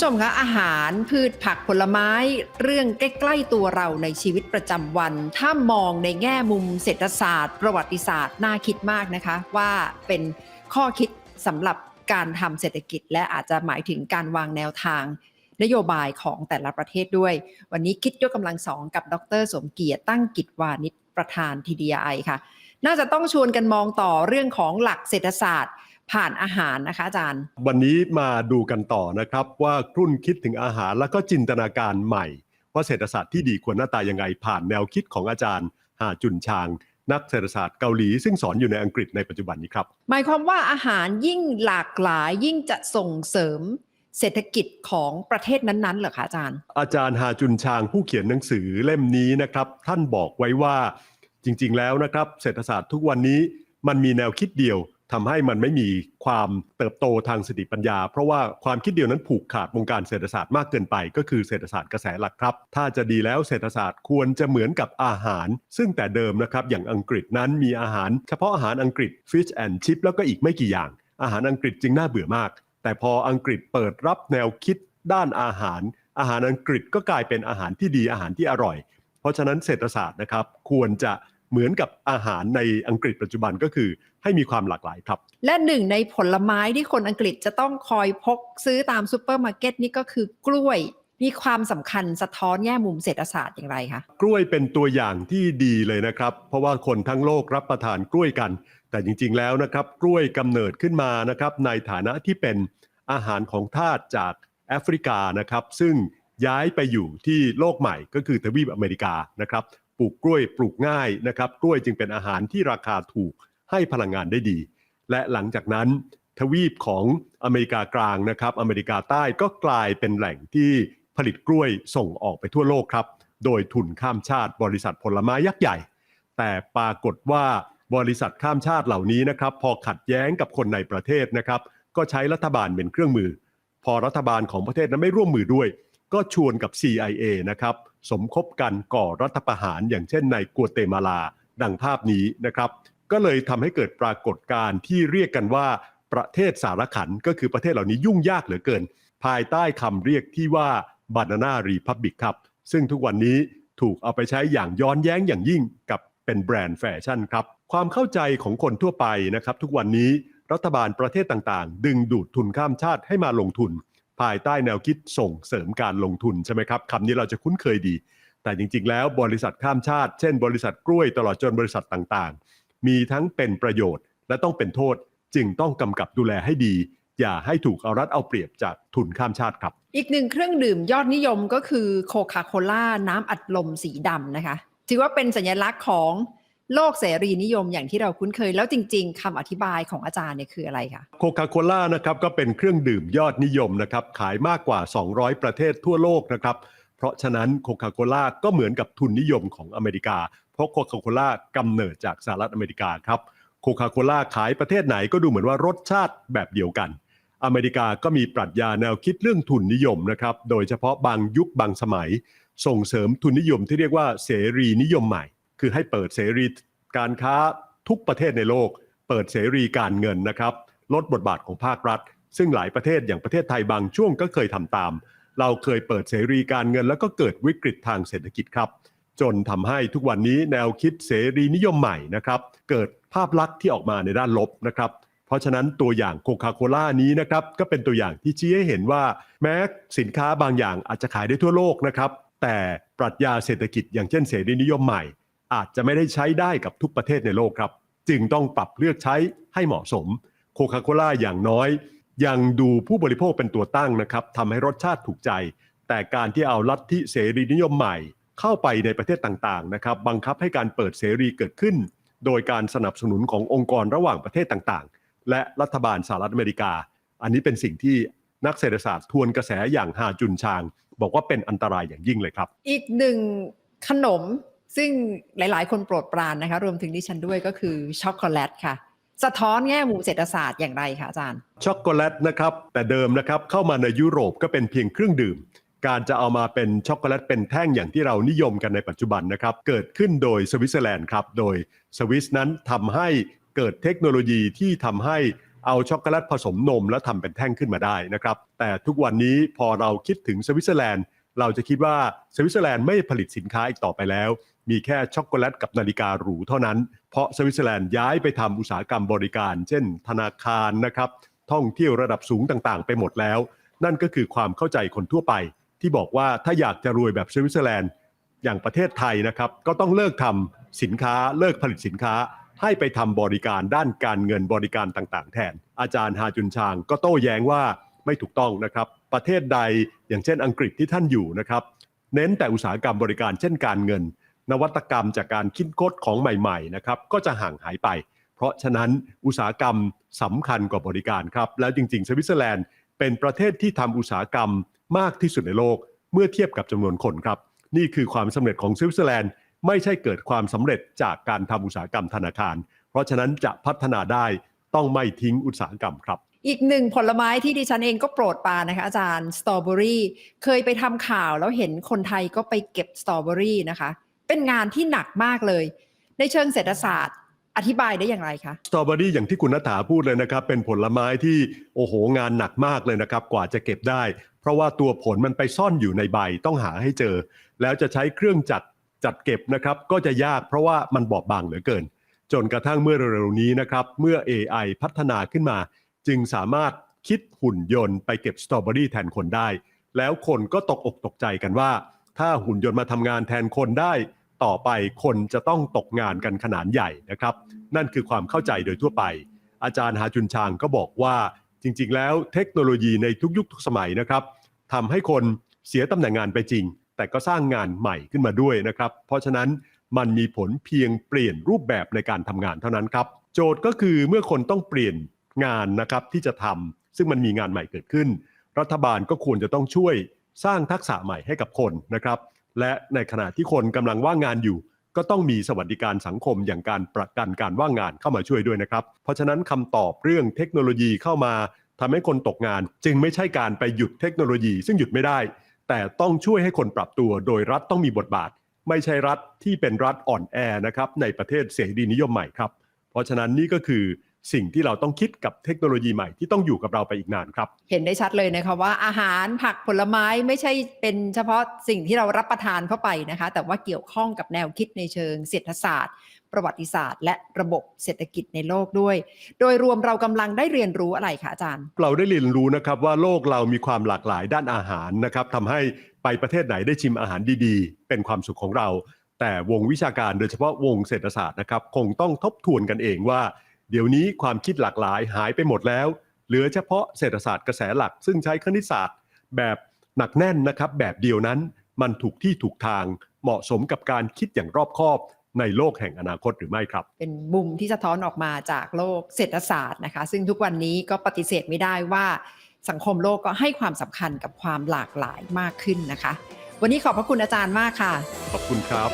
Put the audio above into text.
ผู้ชมคะอาหารพืชผักผลไม้เรื่องใกล้ ๆ ตัวเราในชีวิตประจำวัน ถ้ามองในแง่มุมเศรษฐศาสตร์ ประวัติศาสตร์น่าคิดมากนะคะ ว่าเป็นข้อคิดสำหรับการทำเศรษฐกิจ และอาจจะหมายถึงการวางแนวทาง นโยบายของแต่ละประเทศด้วย วันนี้คิดยกกำลังสองกับดร สมเกียรติตั้งกิจวานิชประธาน TDI ค่ะ น่าจะต้องชวนกันมองต่อเรื่องของหลักเศรษฐศาสตร์ ผ่านอาหารนะคะอาจารย์ วันนี้มาดูกันต่อนะครับว่าครุ่นคิดถึงอาหารแล้วก็จินตนาการใหม่ ว่าเศรษฐศาสตร์ที่ดีควรหน้าตายังไง ผ่านแนวคิดของอาจารย์หาจุนชาง นักเศรษฐศาสตร์เกาหลีซึ่งสอนอยู่ในอังกฤษในปัจจุบันนี้ครับ หมายความว่าอาหารยิ่งหลากหลายยิ่งจะส่งเสริมเศรษฐกิจของประเทศนั้นๆเหรอคะอาจารย์ อาจารย์หาจุนชางผู้เขียนหนังสือเล่มนี้นะครับ ท่านบอกไว้ว่าจริง ๆ แล้วนะครับ เศรษฐศาสตร์ทุกวันนี้มันมีแนวคิดเดียว ทำให้มันไม่มีความเติบโตทางสติปัญญา เพราะว่าความคิดเดียวนั้นผูกขาดวงการเศรษฐศาสตร์มากเกินไป ก็คือเศรษฐศาสตร์กระแสหลักครับ ถ้าจะดีแล้วเศรษฐศาสตร์ควรจะเหมือนกับอาหาร ซึ่งแต่เดิมนะครับอย่างอังกฤษนั้นมีอาหาร เฉพาะอาหารอังกฤษ fish and chip แล้วก็อีกไม่กี่อย่าง อาหารอังกฤษจึงน่าเบื่อมาก แต่พออังกฤษเปิดรับแนวคิดด้านอาหาร อาหารอังกฤษก็กลายเป็นอาหารที่ดีอาหารที่อร่อย เพราะฉะนั้นเศรษฐศาสตร์นะครับควรจะ เหมือนกับอาหารในอังกฤษปัจจุบันก็คือให้มีความหลากหลายครับ และหนึ่งในผลไม้ที่คนอังกฤษจะต้องคอยพกซื้อตามซูเปอร์มาร์เก็ตนี่ก็คือกล้วยมีความสำคัญสะท้อนแง่มุมเศรษฐศาสตร์อย่างไรคะกล้วยเป็นตัวอย่างที่ดีเลยนะครับ เพราะว่าคนทั้งโลกรับประทานกล้วยกัน แต่จริงๆแล้วนะครับ กล้วยกำเนิดขึ้นมานะครับ ในฐานะที่เป็นอาหารของทาสจากแอฟริกานะครับ ซึ่งย้ายไปอยู่ที่โลกใหม่ก็คือทวีปอเมริกานะครับ ปลูกกล้วยปลูกง่ายนะครับกล้วยจึงเป็นอาหารที่ราคาถูกให้พลังงานได้ดี และหลังจากนั้นทวีปของอเมริกากลางนะครับอเมริกาใต้ก็กลายเป็นแหล่งที่ผลิตกล้วยส่งออกไปทั่วโลกครับ โดยทุนข้ามชาติบริษัทผลไม้ยักษ์ใหญ่ แต่ปรากฏว่าบริษัทข้ามชาติเหล่านี้นะครับพอขัดแย้งกับคนในประเทศนะครับก็ใช้รัฐบาลเป็นเครื่องมือ พอรัฐบาลของประเทศนั้นไม่ร่วมมือด้วย ก็ชวนกับ CIA นะครับ สมคบกันก่อรัฐประหารอย่างเช่นในกัวเตมาลาดังภาพนี้นะครับ ก็เลยทำให้เกิดปรากฏการณ์ที่เรียกกันว่าประเทศสารขันก็คือประเทศเหล่านี้ยุ่งยากเหลือเกิน ภายใต้คำเรียกที่ว่า Banana Republic ครับ ซึ่งทุกวันนี้ถูกเอาไปใช้อย่างย้อนแย้งอย่างยิ่งกับเป็นแบรนด์แฟชั่นครับ ความเข้าใจของคนทั่วไปนะครับ ทุกวันนี้รัฐบาลประเทศต่างๆ ดึงดูดทุนข้ามชาติให้มาลงทุน ภายใต้แนวคิดส่งเสริมการลงทุนใช่ไหมครับคำนี้เราจะคุ้นเคยดี แต่จริง ๆ แล้วบริษัทข้ามชาติ เช่น บริษัทกล้วยตลอดจนบริษัทต่างๆ มีทั้งเป็นประโยชน์ และต้องเป็นโทษจึงต้องกำกับดูแลให้ดี อย่าให้ถูกเอารัดเอาเปรียบจากทุนข้ามชาติครับ อีกหนึ่งเครื่องดื่มยอดนิยมก็คือโคคาโคล่าน้ำอัดลมสีดำนะคะ ถือว่าเป็นสัญลักษณ์ของ โลกเสรีนิยมอย่างที่เราคุ้นเคย แล้วจริง ๆคำอธิบายของอาจารย์เนี่ยคืออะไรคะโคคาโคล่านะครับก็เป็นเครื่องดื่มยอดนิยมนะครับขายมากกว่า 200 ประเทศทั่วโลกนะครับเพราะฉะนั้นโคคาโคล่าก็เหมือนกับทุนนิยมของอเมริกา เพราะโคคาโคล่ากำเนิดจากสหรัฐอเมริกาครับโคคาโคล่าขายประเทศไหนก็ดูเหมือนว่ารสชาติแบบเดียวกัน อเมริกาก็มีปรัชญาแนวคิดเรื่องทุนนิยมนะครับโดยเฉพาะบางยุคบางสมัย ส่งเสริมทุนนิยมที่เรียกว่าเสรีนิยมใหม่ คือให้เปิดเสรีการค้าทุกประเทศในโลก เปิดเสรีการเงินนะครับ ลดบทบาทของภาครัฐ ซึ่งหลายประเทศอย่างประเทศไทยบางช่วงก็เคยทำตาม เราเคยเปิดเสรีการเงิน แล้วก็เกิดวิกฤตทางเศรษฐกิจครับ จนทำให้ทุกวันนี้แนวคิดเสรีนิยมใหม่นะครับเกิดภาพลักษณ์ที่ออกมาในด้านลบนะครับเพราะฉะนั้นตัวอย่างโคคาโคล่านี้นะครับก็เป็นตัวอย่างที่ชี้ให้เห็นว่า แม้สินค้าบางอย่างอาจจะขายได้ทั่วโลกนะครับแต่ปรัชญาเศรษฐกิจอย่างเช่นเสรีนิยมใหม่ อาจจะไม่ได้ใช้ได้กับทุกประเทศในโลกครับ จึงต้องปรับเลือกใช้ให้เหมาะสมโคคาโคล่าอย่างน้อย ยังดูผู้บริโภคเป็นตัวตั้งนะครับทำให้รสชาติถูกใจ แต่การที่เอาลัทธิเสรีนิยมใหม่ เข้าไปในประเทศต่างๆนะครับบังคับให้การเปิดเสรีเกิดขึ้น โดยการสนับสนุนขององค์กรระหว่างประเทศต่างๆ และรัฐบาลสหรัฐอเมริกา อันนี้เป็นสิ่งที่นักเศรษฐศาสตร์ทวนกระแสอย่างฮาจุนชาง บอกว่าเป็นอันตรายอย่างยิ่งเลยครับ อีกหนึ่งขนม ซึ่งหลาย ๆ คนโปรดปรานนะคะ รวมถึงดิฉันด้วยก็คือช็อกโกแลตค่ะ สะท้อนแง่มุมเศรษฐศาสตร์อย่างไรคะอาจารย์ ช็อกโกแลตนะครับ แต่เดิมนะครับเข้ามาในยุโรปก็เป็นเพียงเครื่องดื่ม การจะเอามาเป็นช็อกโกแลตเป็นแท่งอย่างที่เรานิยมกันในปัจจุบันนะครับ เกิดขึ้นโดยสวิตเซอร์แลนด์ครับ โดยสวิสนั้นทำให้เกิดเทคโนโลยีที่ทำให้เอาช็อกโกแลตผสมนม แล้วทำเป็นแท่งขึ้นมาได้นะครับ แต่ทุกวันนี้พอเราคิดถึงสวิตเซอร์แลนด์ เราจะคิดว่าสวิตเซอร์แลนด์ไม่ผลิตสินค้าอีกต่อไปแล้ว มีแค่ช็อกโกแลตกับนาฬิกาหรูเท่านั้น เพราะสวิตเซอร์แลนด์ย้ายไปทำอุตสาหกรรมบริการ เช่น ธนาคารนะครับ ท่องเที่ยวระดับสูงต่างๆ ไปหมดแล้ว นั่นก็คือความเข้าใจคนทั่วไป ที่บอกว่าถ้าอยากจะรวยแบบสวิตเซอร์แลนด์อย่างประเทศไทยนะครับก็ต้องเลิกทำสินค้าเลิกผลิตสินค้า ให้ไปทำบริการด้านการเงินบริการต่างๆ แทน อาจารย์ฮาจุนชางก็โต้แย้งว่า ไม่ถูกต้องนะครับ ประเทศใดอย่างเช่นอังกฤษที่ท่านอยู่นะครับ เน้นแต่อุตสาหกรรมบริการเช่นการเงิน นวัตกรรมจากการคิดค้นของใหม่ๆนะครับก็จะห่างหายไป เพราะฉะนั้นอุตสาหกรรมสำคัญกว่าบริการครับ แล้วจริง ๆ สวิตเซอร์แลนด์เป็นประเทศที่ทำอุตสาหกรรมมากที่สุดในโลกเมื่อเทียบกับจำนวนคนครับ นี่คือความสำเร็จของสวิตเซอร์แลนด์ไม่ใช่เกิดความสำเร็จจากการทำอุตสาหกรรมธนาคาร เพราะฉะนั้นจะพัฒนาได้ต้องไม่ทิ้งอุตสาหกรรมครับ อีกหนึ่งผลไม้ที่ดิฉันเองก็โปรดปานนะคะอาจารย์สตรอเบอรี่เคยไปทำข่าวแล้วเห็นคนไทยก็ไปเก็บสตรอเบอรี่นะคะ เป็นงานที่หนักมากเลย ในเชิงเศรษฐศาสตร์ อธิบายได้อย่างไรคะสตรอเบอรี่อย่างที่คุณนัฐาพูดเลยนะครับ เป็นผลไม้ที่โอ้โหงานหนักมากเลยนะครับ กว่าจะเก็บได้ เพราะว่าตัวผลมันไปซ่อนอยู่ในใบต้องหาให้เจอ แล้วจะใช้เครื่องจัดจัดเก็บนะครับ ก็จะยากเพราะว่ามันบอบบางเหลือเกิน จนกระทั่งเมื่อเร็วๆนี้นะครับเมื่อ AI พัฒนาขึ้นมา จึงสามารถคิดหุ่นยนต์ไปเก็บสตรอเบอรี่แทนคนได้ แล้วคนก็ตกอกตกใจกันว่า ถ้าหุ่นยนต์มาทำงานแทนคนได้ ต่อไปคนจะต้องตกงานกันขนาดใหญ่นะครับ นั่นคือความเข้าใจโดยทั่วไป อาจารย์หาจุนชางก็บอกว่าจริง ๆ แล้วเทคโนโลยีในทุกยุคทุกสมัยนะครับทำให้คนเสียตำแหน่งงานไปจริง แต่ก็สร้างงานใหม่ขึ้นมาด้วยนะครับ เพราะฉะนั้นมันมีผลเพียงเปลี่ยนรูปแบบในการทำงานเท่านั้นครับ โจทย์ก็คือเมื่อคนต้องเปลี่ยน งานนะครับที่จะทำซึ่งมันมีงานใหม่เกิดขึ้น รัฐบาลก็ควรจะต้องช่วยสร้างทักษะใหม่ให้กับคนนะครับ และในขณะที่คนกำลังว่างงานอยู่ ก็ต้องมีสวัสดิการสังคมอย่างการประกันการว่างงานเข้ามาช่วยด้วยนะครับ เพราะฉะนั้นคำตอบเรื่องเทคโนโลยีเข้ามาทำให้คนตกงาน จึงไม่ใช่การไปหยุดเทคโนโลยี ซึ่งหยุดไม่ได้ แต่ต้องช่วยให้คนปรับตัว โดยรัฐต้องมีบทบาท ไม่ใช่รัฐที่เป็นรัฐอ่อนแอนะครับในประเทศเสรีนิยมใหม่ครับ เพราะฉะนั้นนี่ก็คือ สิ่งที่เราต้องคิดกับเทคโนโลยีใหม่ที่ต้องอยู่กับเราไปอีกนานครับ เห็นได้ชัดเลยนะคะว่าอาหารผักผลไม้ไม่ใช่เป็นเฉพาะสิ่งที่เรารับประทานเข้าไปนะคะ แต่ว่าเกี่ยวข้องกับแนวคิดในเชิงเศรษฐศาสตร์ ประวัติศาสตร์ และระบบเศรษฐกิจในโลกด้วย โดยรวมเรากำลังได้เรียนรู้อะไรคะอาจารย์ เราได้เรียนรู้นะครับว่าโลกเรามีความหลากหลายด้านอาหารนะครับทำให้ไปประเทศไหนได้ชิมอาหารดีๆ เป็นความสุขของเรา แต่วงวิชาการโดยเฉพาะวงเศรษฐศาสตร์นะครับคงต้องทบทวนกันเองว่า เดี๋ยวนี้ความคิดหลากหลายหายไปหมดแล้ว เหลือเฉพาะเศรษฐศาสตร์กระแสหลัก ซึ่งใช้คณิตศาสตร์แบบหนักแน่นนะครับแบบเดียวนั้นมันถูกที่ถูกทางเหมาะสมกับการคิดอย่างรอบคอบในโลกแห่งอนาคตหรือไม่ครับ เป็นมุมที่สะท้อนออกมาจากโลกเศรษฐศาสตร์นะคะ ซึ่งทุกวันนี้ก็ปฏิเสธไม่ได้ว่า สังคมโลกก็ให้ความสำคัญกับความหลากหลายมากขึ้นนะคะ วันนี้ขอบพระคุณอาจารย์มากค่ะ ขอบคุณครับ